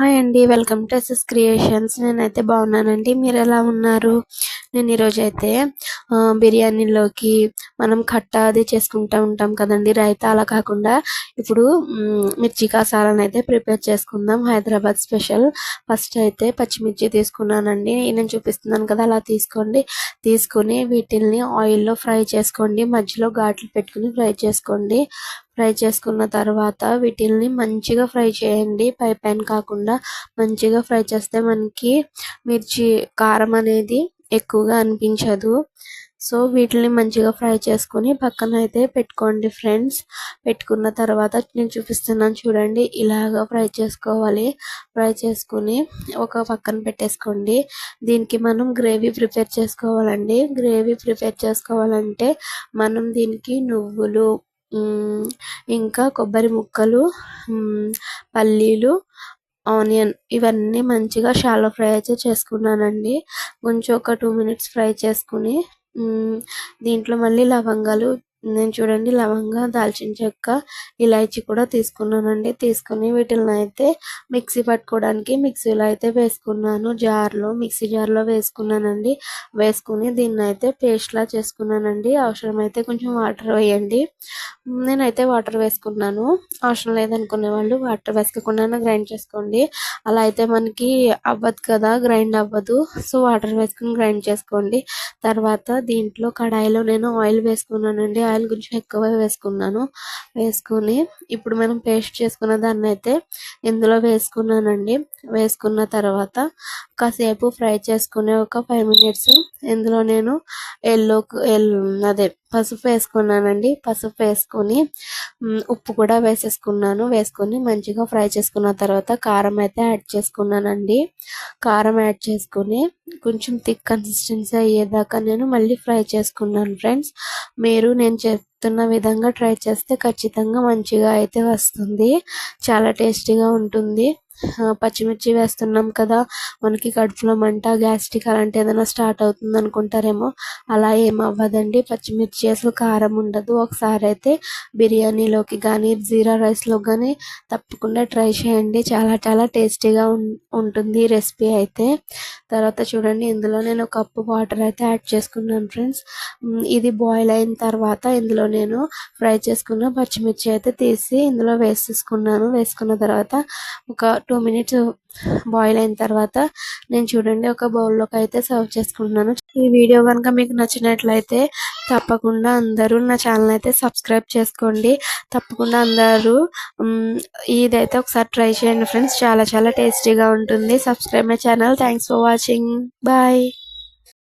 Hi అండి welcome to SS creations నేనైతే బాగున్నానండి. మీరు ఎలా ఉన్నారు? నేను ఈరోజైతే అయితే బిర్యానీలోకి మనం కట్ట అది చేసుకుంటూ ఉంటాం కదండి. రైతా అలా కాకుండా ఇప్పుడు మిర్చి కాసాలను అయితే ప్రిపేర్ చేసుకుందాం. హైదరాబాద్ స్పెషల్. ఫస్ట్ అయితే పచ్చిమిర్చి తీసుకున్నానండి. నేను చూపిస్తున్నాను కదా అలా తీసుకోండి. తీసుకుని వీటిల్ని ఆయిల్లో ఫ్రై చేసుకోండి. మధ్యలో ఘాట్లు పెట్టుకుని ఫ్రై చేసుకోండి. ఫ్రై చేసుకున్న తర్వాత వీటిల్ని మంచిగా ఫ్రై చేయండి. పై పైన కాకుండా మంచిగా ఫ్రై చేస్తే మనకి మిర్చి కారం అనేది ఎక్కువగా అనిపించదు. సో వీటిని మంచిగా ఫ్రై చేసుకొని పక్కన అయితే పెట్టుకోండి ఫ్రెండ్స్. పెట్టుకున్న తర్వాత నేను చూపిస్తున్నాను చూడండి. ఇలాగ ఫ్రై చేసుకోవాలి. ఫ్రై చేసుకుని ఒక పక్కన పెట్టేసుకోండి. దీనికి మనం గ్రేవీ ప్రిపేర్ చేసుకోవాలండి. గ్రేవీ ప్రిపేర్ చేసుకోవాలంటే మనం దీనికి నువ్వులు ఇంకా కొబ్బరి ముక్కలు పల్లీలు ఆనియన్ ఇవన్నీ మంచిగా షాలో ఫ్రై అయితే చేసుకున్నానండి. కొంచెం ఒక టూ మినిట్స్ ఫ్రై చేసుకుని దీంట్లో మళ్ళీ లవంగాలు నేను చూడండి లవంగా దాల్చిన చెక్క ఇలాచి కూడా తీసుకున్నానండి. తీసుకుని వీటిని అయితే మిక్సీ పట్టుకోవడానికి మిక్సీలో అయితే వేసుకున్నాను. జార్లో మిక్సీ జార్లో వేసుకున్నానండి. వేసుకుని దీన్ని అయితే పేస్ట్లా చేసుకున్నానండి. అవసరమైతే కొంచెం వాటర్ వేయండి. నేనైతే వాటర్ వేసుకున్నాను. అవసరం లేదనుకునే వాళ్ళు వాటర్ వేసుకోకుండా గ్రైండ్ చేసుకోండి. అలా అయితే మనకి అవ్వదు కదా గ్రైండ్ అవ్వదు. సో వాటర్ వేసుకుని గ్రైండ్ చేసుకోండి. తర్వాత దీంట్లో కడాయిలో నేను ఆయిల్ వేసుకున్నానండి. ఆయిల్ కొంచెం ఎక్కువ వేసుకున్నాను. వేసుకొని ఇప్పుడు మనం పేస్ట్ చేసుకున్న దాన్ని అయితే ఇందులో వేసుకున్నానండి. వేసుకున్న తర్వాత కాసేపు ఫ్రై చేసుకునే ఒక ఫైవ్ మినిట్స్ ఇందులో నేను ఎల్లో అదే పసుపు వేసుకున్నానండి. పసుపు వేసుకొని ఉప్పు కూడా వేసేసుకున్నాను. వేసుకొని మంచిగా ఫ్రై చేసుకున్న తర్వాత కారం అయితే యాడ్ చేసుకున్నానండి. కారం యాడ్ చేసుకుని కొంచెం థిక్ కన్సిస్టెన్సీ అయ్యేదాకా నేను మళ్ళీ ఫ్రై చేసుకున్నాను ఫ్రెండ్స్. మీరు నేను చెప్తున్న విధంగా ట్రై చేస్తే ఖచ్చితంగా మంచిగా అయితే వస్తుంది. చాలా టేస్టీగా ఉంటుంది. పచ్చిమిర్చి వేస్తున్నాం కదా మనకి కడుపులో మంట గ్యాస్ట్రిక్ అలాంటి ఏదైనా స్టార్ట్ అవుతుంది అనుకుంటారేమో అలా ఏం అవ్వదండి. పచ్చిమిర్చి అసలు కారం ఉండదు. ఒకసారి అయితే బిర్యానీలోకి కానీ జీరా రైస్లో కానీ తప్పకుండా ట్రై చేయండి. చాలా చాలా టేస్టీగా ఉంటుంది రెసిపీ అయితే. తర్వాత చూడండి ఇందులో నేను కప్పు వాటర్ అయితే యాడ్ చేసుకున్నాను ఫ్రెండ్స్. ఇది బాయిల్ అయిన తర్వాత ఇందులో నేను ఫ్రై చేసుకున్న పచ్చిమిర్చి అయితే తీసి ఇందులో వేసేసుకున్నాను. వేసుకున్న తర్వాత ఒక టూ మినిట్స్ బాయిల్ అయిన తర్వాత నేను చూడండి ఒక బౌల్లోకి అయితే సర్వ్ చేసుకుంటున్నాను. ఈ వీడియో కనుక మీకు నచ్చినట్లయితే తప్పకుండా అందరూ నా ఛానల్ అయితే సబ్స్క్రైబ్ చేసుకోండి. తప్పకుండా అందరూ ఇదైతే ఒకసారి ట్రై చేయండి ఫ్రెండ్స్ చాలా చాలా టేస్టీగా ఉంటుంది. Subscribe my channel thanks for watching bye